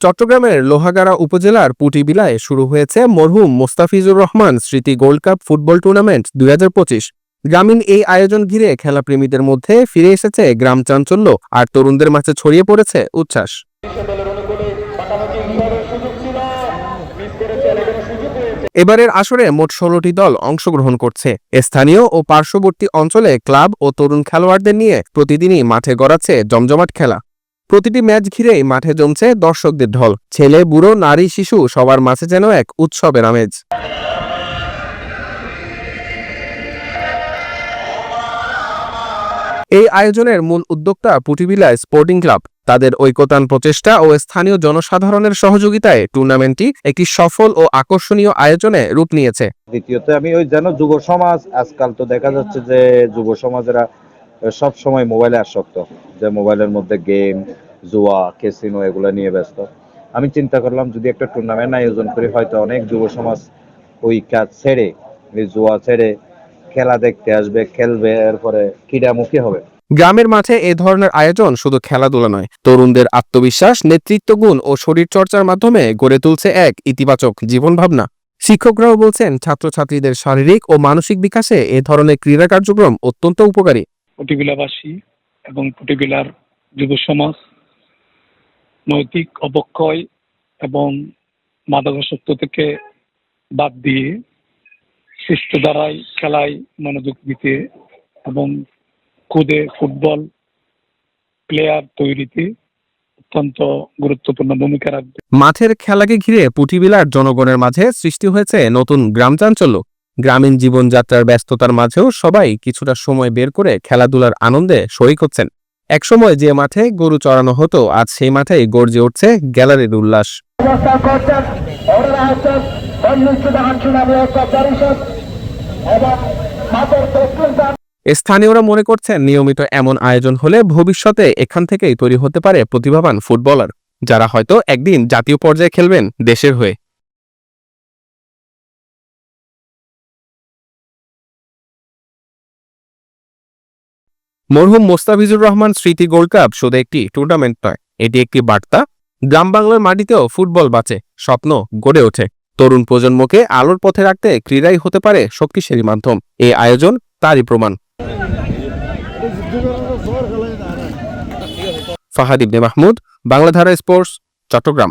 চট্টগ্রামের লোহাগাড়া উপজেলার পুটিবিলায় শুরু হয়েছে মরহুম মোস্তাফিজুর রহমান স্মৃতি গোল্ড কাপ ফুটবল টুর্নামেন্ট দুই হাজার পঁচিশ। গ্রামীণ এই আয়োজন ঘিরে খেলাপ্রেমীদের মধ্যে ফিরে এসেছে গ্রাম চাঞ্চল্য আর তরুণদের মাঝে ছড়িয়ে পড়েছে উচ্ছ্বাস। এবারের আসরে মোট ষোলোটি দল অংশগ্রহণ করছে। স্থানীয় ও পার্শ্ববর্তী অঞ্চলে ক্লাব ও তরুণ খেলোয়াড়দের নিয়ে প্রতিদিনই মাঠে গড়াচ্ছে জমজমাট খেলা। প্রতিটি ম্যাচ ঘিরেই মাঠে জমছে দর্শকদের ঢল। ছেলে, বুড়ো, নারী, শিশু সবার মাঝে যেন এক উৎসবের আমেজ। এই আয়োজনের মূল উদ্যোক্তা পুটিবিলা স্পোর্টিং ক্লাব। তাদের ঐকতান প্রচেষ্টা ও স্থানীয় জনসাধারণের সহযোগিতায় টুর্নামেন্টটি একটি সফল ও আকর্ষণীয় আয়োজনে রূপ নিয়েছে। দ্বিতীয়ত আমি ওই যেন যুব সমাজ, আজকাল তো দেখা যাচ্ছে যে যুব সমাজেরা সব সময় মোবাইলে আসক্ত। যে মোবাইলের মধ্যে গেম জুয়া কেসিনো এগুলো নিয়ে ব্যস্ত। আমি চিন্তা করলাম যদি একটা টুর্নামেন্ট আয়োজন করি হয়তো অনেক যুব সমাজ ওই কাজ ছেড়ে এই জুয়া ছেড়ে খেলা দেখতে আসবে খেলবে এরপরে ক্রীড়ামুখী হবে। গ্রামের মাঠে এ ধরনের আয়োজন শুধু খেলাধুলা নয় তরুণদের আত্মবিশ্বাস নেতৃত্ব গুণ ও শরীরচর্চার মাধ্যমে গড়ে তুলছে এক ইতিবাচক জীবনভাবনা। শিক্ষকরাও বলছেন ছাত্রছাত্রীদের শারীরিক ও মানসিক বিকাশে এ ধরনের ক্রীড়া কার্যক্রম অত্যন্ত উপকারী। এবং পটিবিলার যুব সমাজ নৈতিক অবক্ষয় এবং মাদকাসক্ত থেকে বাদ দিয়ে সুস্থ দ্বারাই খেলায় মনোযোগ দিতে এবং খুদে ফুটবল প্লেয়ার তৈরিতে অত্যন্ত গুরুত্বপূর্ণ ভূমিকা রাখবে। মাঠের খেলাকে ঘিরে পুটিবিলার জনগণের মাঝে সৃষ্টি হয়েছে নতুন গ্রাম চাঞ্চল্য গ্রামীণ জীবনযাত্রার ব্যস্ততার মাঝেও সবাই কিছুটা সময় বের করে খেলাধুলার আনন্দে শরিক হচ্ছেন। একসময় যে মাঠে গরু চড়ানো হতো আজ সেই মাঠেই গর্জে উঠছে গ্যালারির উল্লাস। করছেন স্থানীয়রা মনে করছেন নিয়মিত এমন আয়োজন হলে ভবিষ্যতে এখান থেকেই তৈরি হতে পারে প্রতিভাবান ফুটবলার যারা হয়তো একদিন জাতীয় পর্যায়ে খেলবেন দেশের হয়ে। মরহুম মোস্তাফিজুর রহমান স্মৃতি গোল্ড কাপ শুধু একটি টুর্নামেন্ট নয়, এটি একটি বার্তা। গ্রাম বাংলার মাটিতেও ফুটবল বাঁচে, স্বপ্ন গড়ে ওঠে। তরুণ প্রজন্মকে আলোর পথে রাখতে ক্রীড়াই হতে পারে শক্তিশালী মাধ্যম। এই আয়োজন তারই প্রমাণ। ফাহাদ ইবনে মাহমুদ, বাংলাধারা স্পোর্টস, চট্টগ্রাম।